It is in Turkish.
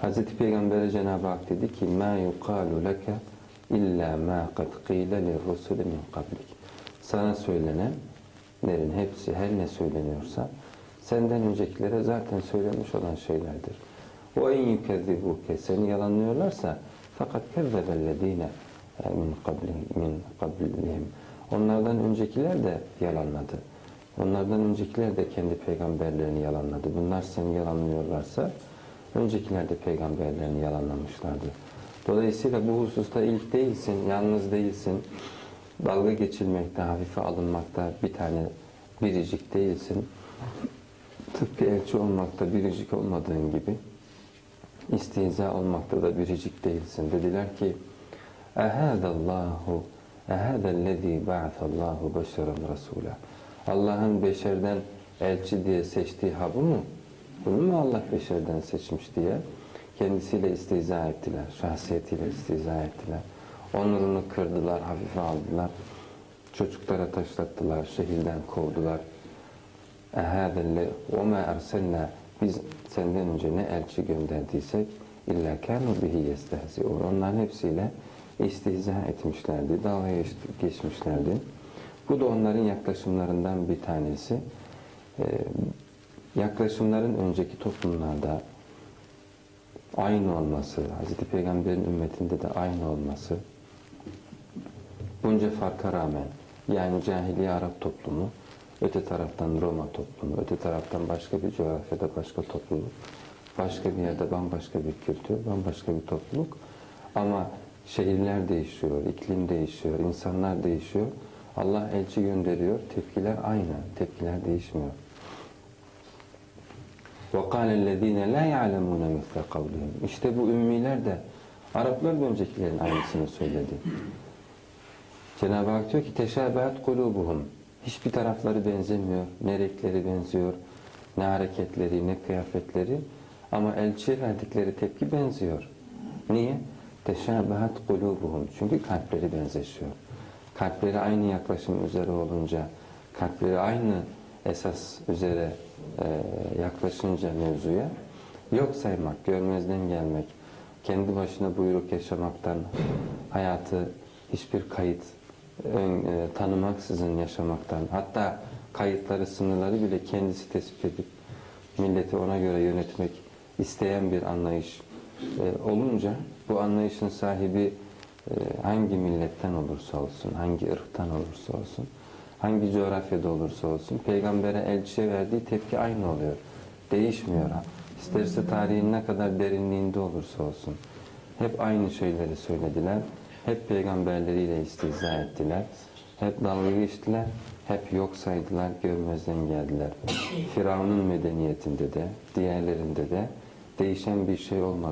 Hazreti Peygamber'e Cenab-ı Hak dedi ki مَا يُقَالُ لَكَ اِلَّا مَا قَدْ قِيلَ لِلرُّسُلِ مِنْ قَبْلِكِ Sana söylenenlerin hepsi her ne söyleniyorsa senden öncekilere zaten söylenmiş olan şeylerdir. وَاِنْ يُكَذِّبُوكَ Seni yalanlıyorlarsa fakat كَذَّبَ الَّذ۪ينَ min qabli- min qablihim. Onlardan öncekiler de yalanladı. Onlardan öncekiler de kendi peygamberlerini yalanladı. Bunlar seni yalanlıyorlarsa öncekiler de peygamberlerini yalanlamışlardı. Dolayısıyla bu hususta ilk değilsin, yalnız değilsin. Dalga geçilmekte, hafife alınmakta bir tane biricik değilsin. Tıpkı elçi olmakta biricik olmadığın gibi İstiza olmakta da biricik değilsin. Dediler ki Ehâdallahu Ehâdellezî ba'athallahu beşeren rasûlâ Allah'ın beşerden elçi diye seçtiği ha bu mu? Bunu mu Allah beşerden seçmiş diye kendisiyle istiza ettiler. Şahsiyetiyle istiza ettiler. Onurunu kırdılar, hafife aldılar. Çocuklara taşlattılar, şehirden kovdular. Ehâdelle ve mâ erselnâ biz senden önce ne elçi gönderdiysek illa kânu bihi yestehzi'un. Onların hepsiyle istihza etmişlerdi, dalga geç- geçmişlerdi. Bu da onların yaklaşımlarından bir tanesi. Ee, yaklaşımların önceki toplumlarda aynı olması, Hz. Peygamber'in ümmetinde de aynı olması, bunca farka rağmen yani cahiliye Arap toplumu, öte taraftan Roma toplumu, öte taraftan başka bir coğrafyada başka topluluk, başka bir yerde bambaşka bir kültür, bambaşka bir topluluk ama şehirler değişiyor, iklim değişiyor, insanlar değişiyor. Allah elçi gönderiyor, tepkiler aynı, tepkiler değişmiyor. وَقَالَ الَّذ۪ينَ لَا يَعْلَمُونَ مِثْلَ قَوْلِهِمْ İşte bu ümmiler de Araplar da öncekilerin aynısını söyledi. Cenab-ı Hak diyor ki teşabehat kulubuhum. Hiçbir tarafları benzemiyor. Ne renkleri benziyor, ne hareketleri, ne kıyafetleri. Ama elçi verdikleri tepki benziyor. Niye? Teşabehat kulubuhum. Çünkü kalpleri benzeşiyor. Kalpleri aynı yaklaşım üzere olunca, kalpleri aynı esas üzere e, yaklaşınca mevzuya. Yok saymak, görmezden gelmek, kendi başına buyruk yaşamaktan hayatı hiçbir kayıt ön, e, tanımaksızın yaşamaktan hatta kayıtları sınırları bile kendisi tespit edip milleti ona göre yönetmek isteyen bir anlayış e, olunca bu anlayışın sahibi e, hangi milletten olursa olsun, hangi ırktan olursa olsun, hangi coğrafyada olursa olsun peygambere elçiye verdiği tepki aynı oluyor. Değişmiyor. İsterse tarihin ne kadar derinliğinde olursa olsun. Hep aynı şeyleri söylediler. Hep peygamberleriyle istiza ettiler. Hep dalga geçtiler. Hep yok saydılar, görmezden geldiler. Firavun'un medeniyetinde de, diğerlerinde de değişen bir şey olmadı.